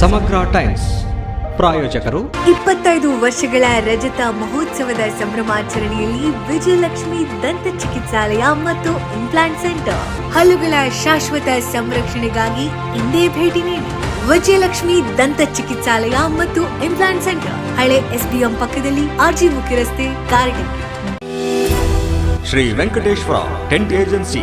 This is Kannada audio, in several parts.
ಸಮಗ್ರ ಟೈಮ್ಸ್ ಪ್ರಾಯೋಜಕರು. ಇಪ್ಪತ್ತೈದು ವರ್ಷಗಳ ರಜತ ಮಹೋತ್ಸವದ ಸಂಭ್ರಮಾಚರಣೆಯಲ್ಲಿ ವಿಜಯಲಕ್ಷ್ಮಿ ದಂತ ಚಿಕಿತ್ಸಾಲಯ ಮತ್ತು ಇಂಪ್ಲಾಂಟ್ ಸೆಂಟರ್ ಹಲ್ಲುಗಳ ಶಾಶ್ವತ ಸಂರಕ್ಷಣೆಗಾಗಿ ಇಂದೇ ಭೇಟಿ ನೀಡಿ. ವಿಜಯಲಕ್ಷ್ಮಿ ದಂತ ಚಿಕಿತ್ಸಾಲಯ ಮತ್ತು ಇಂಪ್ಲಾಂಟ್ ಸೆಂಟರ್ ಹಳೆ ಎಸ್ಬಿಎಂ ಪಕ್ಕದಲ್ಲಿ ಆರ್ಜಿ ಮುಖ್ಯ ರಸ್ತೆ ಕಾರ್ಡ್ Shri Venkateshwara tent agency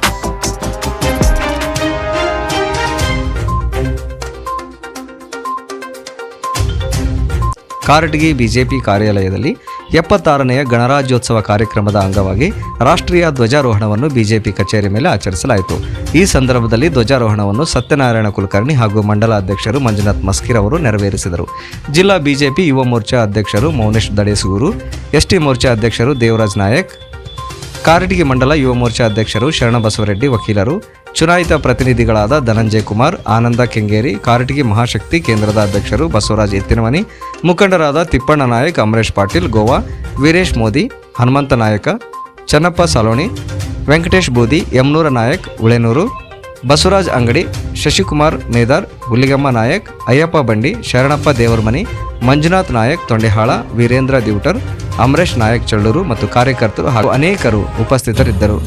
Karatagi BJP ಕಾರ್ಯಾಲಯದಲ್ಲಿ ಎಪ್ಪತ್ತಾರನೆಯ ಗಣರಾಜ್ಯೋತ್ಸವ ಕಾರ್ಯಕ್ರಮದ ಅಂಗವಾಗಿ ರಾಷ್ಟ್ರೀಯ ಧ್ವಜಾರೋಹಣವನ್ನು ಬಿಜೆಪಿ ಕಚೇರಿ ಮೇಲೆ ಆಚರಿಸಲಾಯಿತು. ಈ ಸಂದರ್ಭದಲ್ಲಿ ಧ್ವಜಾರೋಹಣವನ್ನು ಸತ್ಯನಾರಾಯಣ ಕುಲಕರ್ಣಿ ಹಾಗೂ ಮಂಡಲ ಅಧ್ಯಕ್ಷರು ಮಂಜುನಾಥ್ ಮಸ್ಕಿರ್ ಅವರು ನೆರವೇರಿಸಿದರು. ಜಿಲ್ಲಾ ಬಿಜೆಪಿ ಯುವ ಮೋರ್ಚಾ ಅಧ್ಯಕ್ಷರು ಮೌನೇಶ್ ದಡೇಸೂರು ಎಸ್ಟಿ ಮೋರ್ಚಾ ಅಧ್ಯಕ್ಷರು ದೇವರಾಜ್ ನಾಯಕ್ ಕಾರಟಗಿ ಮಂಡಲ ಯುವ ಮೋರ್ಚಾ ಅಧ್ಯಕ್ಷರು ಶರಣಬಸವರೆಡ್ಡಿ ವಕೀಲರು, ಚುನಾಯಿತ ಪ್ರತಿನಿಧಿಗಳಾದ ಧನಂಜಯ ಕುಮಾರ್, ಆನಂದ ಕೆಂಗೇರಿ ಕಾರಟಗಿ ಮಹಾಶಕ್ತಿ ಕೇಂದ್ರದ ಅಧ್ಯಕ್ಷರು ಬಸವರಾಜ್ ಎತ್ತಿನಮನಿ ಮುಖಂಡರಾದ ತಿಪ್ಪಣ್ಣ ನಾಯಕ್, ಅಮರೇಶ್ ಪಾಟೀಲ್, ಗೋವಾ, ವೀರೇಶ್ ಮೋದಿ, ಹನುಮಂತ ನಾಯಕ, ಚನ್ನಪ್ಪ ಸಲೋಣಿ, ವೆಂಕಟೇಶ್ ಬೂದಿ, ಯಮನೂರ ನಾಯಕ್ ಉಳೆನೂರು ಬಸವರಾಜ್ ಅಂಗಡಿ, ಶಶಿಕುಮಾರ್ ಮೇದಾರ್ ಹುಲಿಗಮ್ಮ ನಾಯಕ್, ಅಯ್ಯಪ್ಪ ಬಂಡಿ, ಶರಣಪ್ಪ ದೇವರಮನಿ, ಮಂಜುನಾಥ್ ನಾಯಕ್, ತೊಂಡೆಹಾಳ, ವೀರೇಂದ್ರ ದಿವಟರ್, ಅಮರೇಶ್ ನಾಯಕ್, ಚಳ್ಳೂರು ಮತ್ತು ಕಾರ್ಯಕರ್ತರು ಹಾಗೂ ಅನೇಕರು ಉಪಸ್ಥಿತರಿದ್ದರು.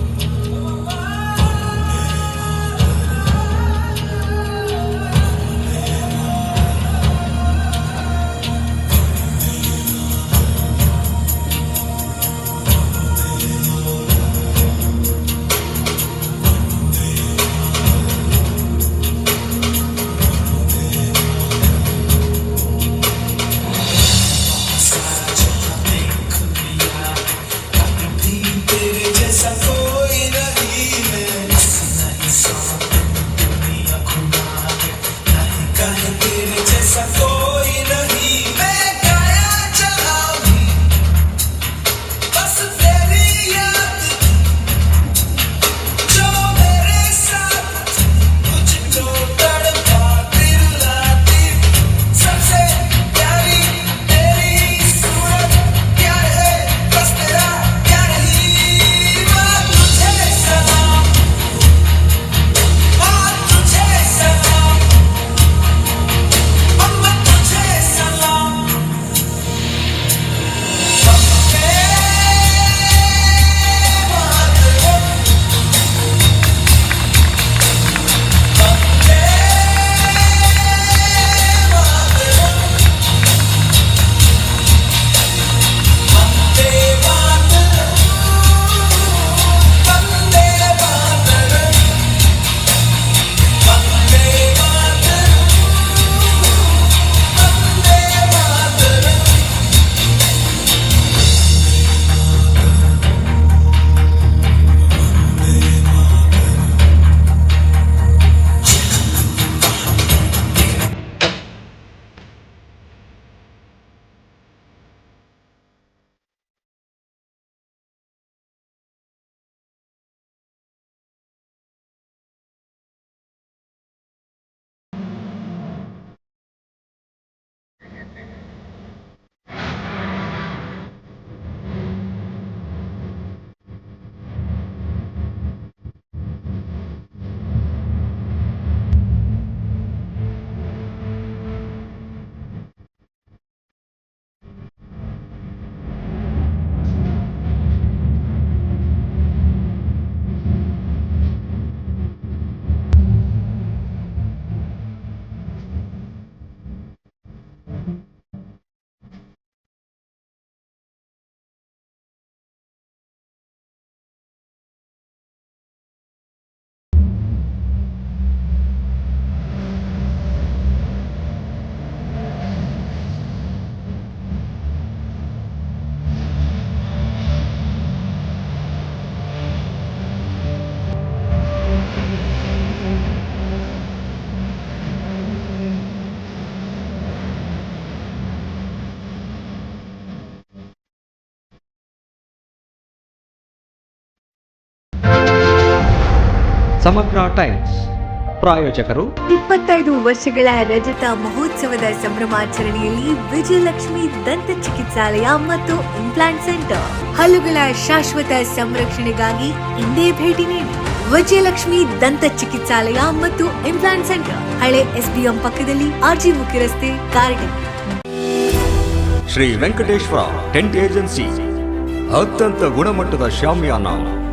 ಸಮಗ್ರ ಟೈಮ್ಸ್ ಪ್ರಾಯೋಜಕರು. ಇಪ್ಪತ್ತೈದು ವರ್ಷಗಳ ರಜತ ಮಹೋತ್ಸವದ ಸಂಭ್ರಮಾಚರಣೆಯಲ್ಲಿ ವಿಜಯಲಕ್ಷ್ಮಿ ದಂತ ಚಿಕಿತ್ಸಾಲಯ ಮತ್ತು ಇಂಪ್ಲಾಂಟ್ ಸೆಂಟರ್ ಹಲ್ಲುಗಳ ಶಾಶ್ವತ ಸಂರಕ್ಷಣೆಗಾಗಿ ಇಂದೇ ಭೇಟಿ ನೀಡಿ. ವಿಜಯಲಕ್ಷ್ಮಿ ದಂತ ಚಿಕಿತ್ಸಾಲಯ ಮತ್ತು ಇಂಪ್ಲಾಂಟ್ ಸೆಂಟರ್ ಹಳೆ ಎಸ್ಬಿಎಂ ಪಕ್ಕದಲ್ಲಿ ಆರ್ಜಿ ಮುಖ್ಯ ರಸ್ತೆ ಕಾರಣ ಶ್ರೀ ವೆಂಕಟೇಶ್ವರ ಟೆಂಟ್ ಏಜೆನ್ಸಿ ಅತ್ಯಂತ ಗುಣಮಟ್ಟದ shamiana